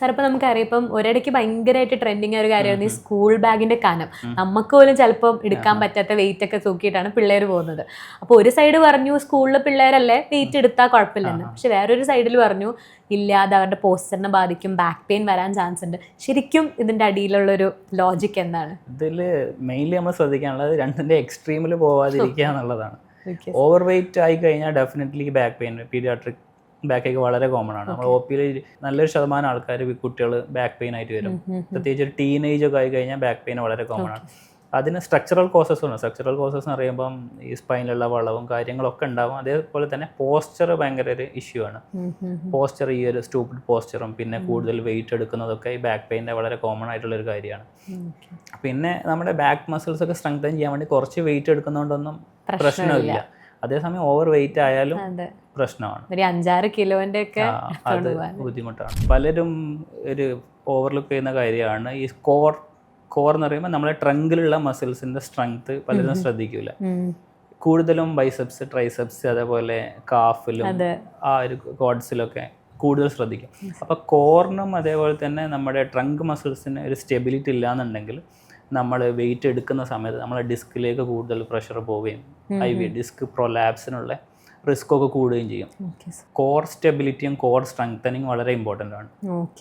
Sir ഇപ്പൊ നമുക്കറിയാം ഇപ്പം ഒരിടയ്ക്ക് ഭയങ്കരമായിട്ട് ട്രെൻഡിങ് ഒരു കാര്യമായിരുന്നു ഈ സ്കൂൾ ബാഗിന്റെ കനം. നമുക്ക് പോലും ചിലപ്പം എടുക്കാൻ പറ്റാത്ത വെയിറ്റ് ഒക്കെ തൂക്കിയിട്ടാണ് പിള്ളേർ പോകുന്നത്. അപ്പോൾ ഒരു സൈഡ് പറഞ്ഞു സ്കൂളിലെ പിള്ളേരല്ലേ വെയിറ്റ് എടുത്താൽ കുഴപ്പമില്ലെന്ന്. പക്ഷെ വേറൊരു സൈഡിൽ പറഞ്ഞു ഇല്ല അത് അവരുടെ പോസ്റ്ററിനെ ബാധിക്കും ബാക്ക് പെയിൻ വരാൻ ചാൻസ് ഉണ്ട്. ശരിക്കും ഇതിന്റെ അടിയിലുള്ള ഒരു ലോജിക് എന്താണ്? ഇതിൽ മെയിൻലി നമ്മൾ ശ്രദ്ധിക്കാനുള്ളത് രണ്ടിന്റെ എക്സ്ട്രീമിൽ പോവാതിരിക്കുക എന്നുള്ളതാണ്. ഓവർ വെയിറ്റ് ആയി കഴിഞ്ഞാൽ definitely back pain paediatric back ache വളരെ കോമൺ ആണ്. നമ്മൾ ഒ പിയിൽ നല്ലൊരു ശതമാനം ആൾക്കാർ കുട്ടികൾ ബാക്ക് പെയിൻ ആയിട്ട് വരും. പ്രത്യേകിച്ച് ഒരു ടീനേജ് ഒക്കെ ആയി കഴിഞ്ഞാൽ ബാക്ക് പെയിൻ വളരെ കോമൺ ആണ്. അതിന് സ്ട്രക്ചറൽ കോസസ് ഉണ്ട്. സ്ട്രക്ചറൽ കോസസ് എന്ന് പറയുമ്പം ഈ സ്പൈനിലുള്ള വളവും കാര്യങ്ങളൊക്കെ ഉണ്ടാവും. അതേപോലെ തന്നെ പോസ്ചർ ഭയങ്കര ഒരു ഇഷ്യൂ ആണ്. പോസ്ചർ ഈ ഒരു സ്റ്റൂപ്പിഡ് പോസ്ചറും പിന്നെ കൂടുതൽ വെയിറ്റ് എടുക്കുന്നതൊക്കെ ഈ ബാക്ക് പെയിന്റെ വളരെ കോമൺ ആയിട്ടുള്ള ഒരു കാര്യമാണ്. പിന്നെ നമ്മുടെ ബാക്ക് മസിൽസ് ഒക്കെ സ്ട്രെങ്തൻ ചെയ്യാൻ വേണ്ടി കുറച്ച് വെയിറ്റ് എടുക്കുന്നതുകൊണ്ടൊന്നും പ്രശ്നമില്ല. അതേസമയം ഓവർ വെയിറ്റ് ആയാലും പ്രശ്നമാണ്. ഒരു അഞ്ചാറ് കിലോന്റെ ഒക്കെ അത് ബുദ്ധിമുട്ടാണ്. പലരും ഒരു ഓവർലുക്ക് ചെയ്യുന്ന കാര്യമാണ്. ഈ കോർ കോർ എന്ന് പറയുമ്പോൾ നമ്മുടെ ട്രങ്കിലുള്ള മസിൽസിന്റെ സ്ട്രെങ്ത് പലരും ശ്രദ്ധിക്കൂല. കൂടുതലും ബൈസെപ്സ് ട്രൈസെപ്സ് അതേപോലെ കാഫിലും ആ ഒരു കോഡ്സിലൊക്കെ കൂടുതൽ ശ്രദ്ധിക്കും. അപ്പോൾ കോറിനും അതേപോലെ തന്നെ നമ്മുടെ ട്രങ്ക് മസിൽസിന് ഒരു സ്റ്റെബിലിറ്റി ഇല്ലാന്നുണ്ടെങ്കിൽ നമ്മൾ വെയിറ്റ് എടുക്കുന്ന സമയത്ത് നമ്മളെ ഡിസ്കിലേക്ക് കൂടുതൽ പ്രഷർ പോവുകയും ഐ വി ഡിസ്ക് പ്രൊലാപ്സിനുള്ള റിസ്ക് ഒക്കെ കൂടുകയും ചെയ്യും. കോർ സ്റ്റെബിലിറ്റിയും കോർ സ്ട്രെങ്തനിങ് വളരെ ഇമ്പോർട്ടന്റ് ആണ്.